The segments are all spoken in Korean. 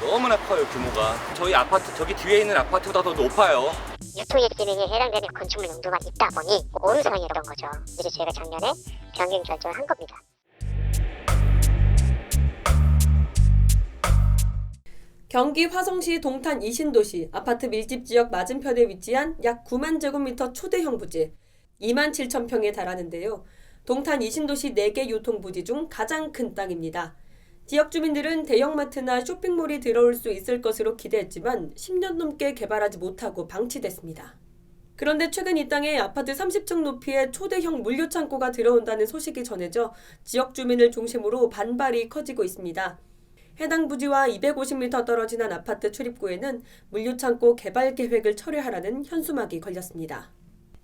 너무나 커요 규모가 저희 아파트 저기 뒤에 있는 아파트보다 더 높아요 유통의 기능에 해당되는 건축물 용도가 있다 보니 오류상이었던 거죠. 그래서 저희가 작년에 변경 결정을 한 겁니다. 경기 화성시 동탄 이신도시 아파트 밀집 지역 맞은편에 위치한 약 9만 제곱미터 초대형 부지 2만 7천 평에 달하는데요. 동탄 이신도시 4개 유통부지 중 가장 큰 땅입니다. 지역 주민들은 대형마트나 쇼핑몰이 들어올 수 있을 것으로 기대했지만 10년 넘게 개발하지 못하고 방치됐습니다. 그런데 최근 이 땅에 아파트 30층 높이의 초대형 물류창고가 들어온다는 소식이 전해져 지역 주민을 중심으로 반발이 커지고 있습니다. 해당 부지와 250m 떨어진 한 아파트 출입구에는 물류창고 개발 계획을 철회하라는 현수막이 걸렸습니다.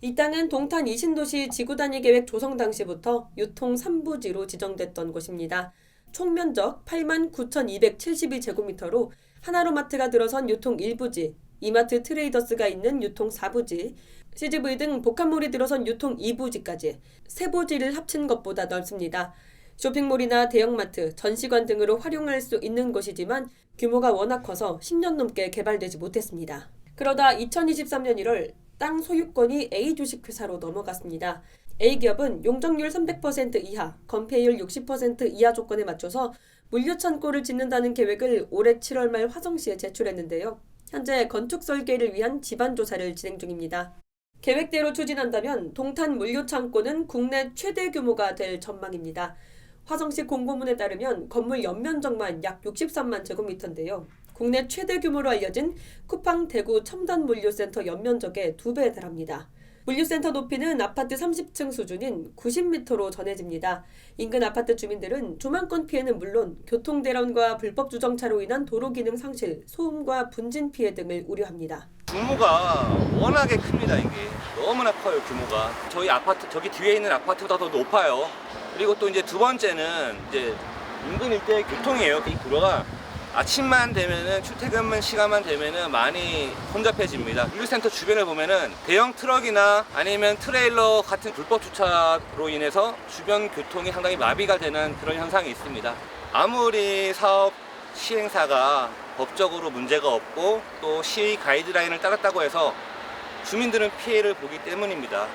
이 땅은 동탄 이신도시 지구단위 계획 조성 당시부터 유통 3부지로 지정됐던 곳입니다. 총 면적 8만 9,272제곱미터로 하나로마트가 들어선 유통 1부지, 이마트 트레이더스가 있는 유통 4부지, CGV 등 복합몰이 들어선 유통 2부지까지 세 부지를 합친 것보다 넓습니다. 쇼핑몰이나 대형마트, 전시관 등으로 활용할 수 있는 곳이지만 규모가 워낙 커서 10년 넘게 개발되지 못했습니다. 그러다 2023년 1월 땅 소유권이 A 주식회사로 넘어갔습니다. A 기업은 용적률 300% 이하, 건폐율 60% 이하 조건에 맞춰서 물류 창고를 짓는다는 계획을 올해 7월 말 화성시에 제출했는데요. 현재 건축 설계를 위한 지반 조사를 진행 중입니다. 계획대로 추진한다면 동탄 물류 창고는 국내 최대 규모가 될 전망입니다. 화성시 공고문에 따르면 건물 연면적만 약 63만 제곱미터인데요. 국내 최대 규모로 알려진 쿠팡 대구 첨단 물류센터 연면적의 두 배에 달합니다. 물류센터 높이는 아파트 30층 수준인 90m로 전해집니다. 인근 아파트 주민들은 조망권 피해는 물론 교통 대란과 불법 주정차로 인한 도로 기능 상실, 소음과 분진 피해 등을 우려합니다. 규모가 워낙에 큽니다 이게 너무나 커요 규모가 저희 아파트 저기 뒤에 있는 아파트보다 더 높아요 그리고 또 이제 두 번째는 이제 인근 일대 교통이에요 이 도로가 아침만 되면은 출퇴근 시간만 되면은 많이 혼잡해집니다. 물류센터 주변을 보면은 대형 트럭이나 아니면 트레일러 같은 불법 주차로 인해서 주변 교통이 상당히 마비가 되는 그런 현상이 있습니다. 아무리 사업 시행사가 법적으로 문제가 없고 또 시의 가이드라인을 따랐다고 해서 주민들은 피해를 보기 때문입니다.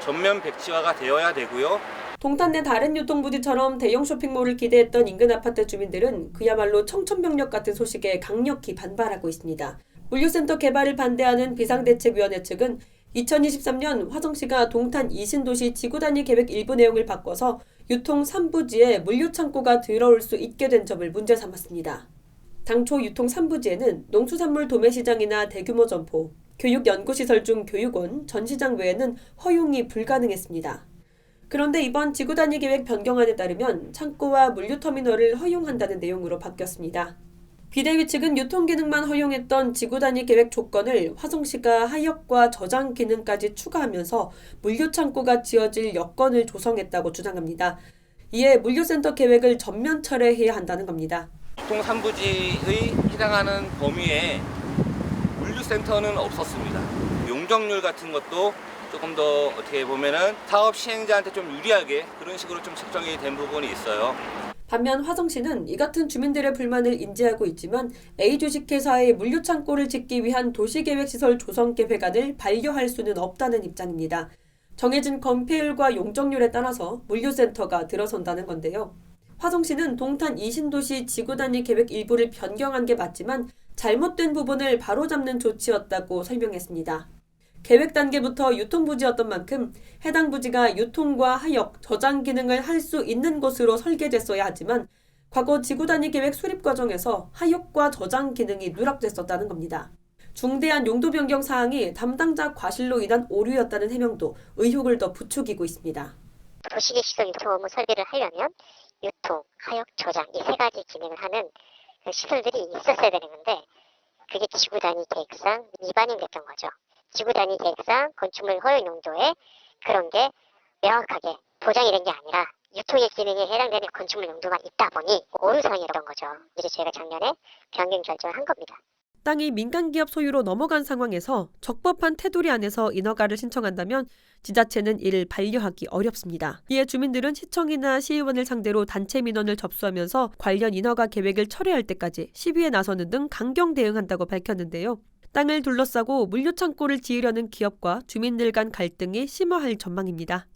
전면 백지화가 되어야 되고요. 동탄 내 다른 유통부지처럼 대형 쇼핑몰을 기대했던 인근 아파트 주민들은 그야말로 청천벽력 같은 소식에 강력히 반발하고 있습니다. 물류센터 개발을 반대하는 비상대책위원회 측은 2023년 화성시가 동탄 이신도시 지구단위 계획 일부 내용을 바꿔서 유통 3부지에 물류창고가 들어올 수 있게 된 점을 문제 삼았습니다. 당초 유통 3부지에는 농수산물 도매시장이나 대규모 점포, 교육연구시설 중 교육원, 전시장 외에는 허용이 불가능했습니다. 그런데 이번 지구단위 계획 변경안에 따르면 창고와 물류터미널을 허용한다는 내용으로 바뀌었습니다. 비대위 측은 유통 기능만 허용했던 지구 단위 계획 조건을 화성시가 하역과 저장 기능까지 추가하면서 물류 창고가 지어질 여건을 조성했다고 주장합니다. 이에 물류센터 계획을 전면 철회해야 한다는 겁니다. 유통 3부지의 해당하는 범위에 물류센터는 없었습니다. 용적률 같은 것도 조금 더 어떻게 보면은 사업 시행자한테 좀 유리하게 그런 식으로 좀 책정이 된 부분이 있어요. 반면 화성 시는 이 같은 주민들의 불만을 인지하고 있지만 A 주식회사의 물류 창고를 짓기 위한 도시계획 시설 조성 계획안을 반려할 수는 없다는 입장입니다. 정해진 건폐율과 용적률에 따라서 물류센터가 들어선다는 건데요. 화성시는 동탄 이신도시 지구단위 계획 일부를 변경한 게 맞지만 잘못된 부분을 바로잡는 조치였다고 설명했습니다. 계획 단계부터 유통 부지였던 만큼 해당 부지가 유통과 하역, 저장 기능을 할 수 있는 곳으로 설계됐어야 하지만 과거 지구 단위 계획 수립 과정에서 하역과 저장 기능이 누락됐었다는 겁니다. 중대한 용도 변경 사항이 담당자 과실로 인한 오류였다는 해명도 의혹을 더 부추기고 있습니다. 도시계 시설 유통 업무 설계를 하려면 유통, 하역, 저장 이 세 가지 기능을 하는 그 시설들이 있었어야 되는 건데 그게 지구 단위 계획상 위반이 됐던 거죠. 지구 단위 계획상 건축물 허용 용도에 그런 게 명확하게 보장이 된 게 아니라 유통의 기능에 해당되는 건축물 용도가 있다 보니 오류상이었던 거죠. 그래서 저희가 작년에 변경 결정을 한 겁니다. 땅이 민간 기업 소유로 넘어간 상황에서 적법한 테두리 안에서 인허가를 신청한다면 지자체는 이를 반려하기 어렵습니다. 이에 주민들은 시청이나 시의원을 상대로 단체 민원을 접수하면서 관련 인허가 계획을 철회할 때까지 시위에 나서는 등 강경 대응한다고 밝혔는데요. 땅을 둘러싸고 물류창고를 지으려는 기업과 주민들 간 갈등이 심화할 전망입니다.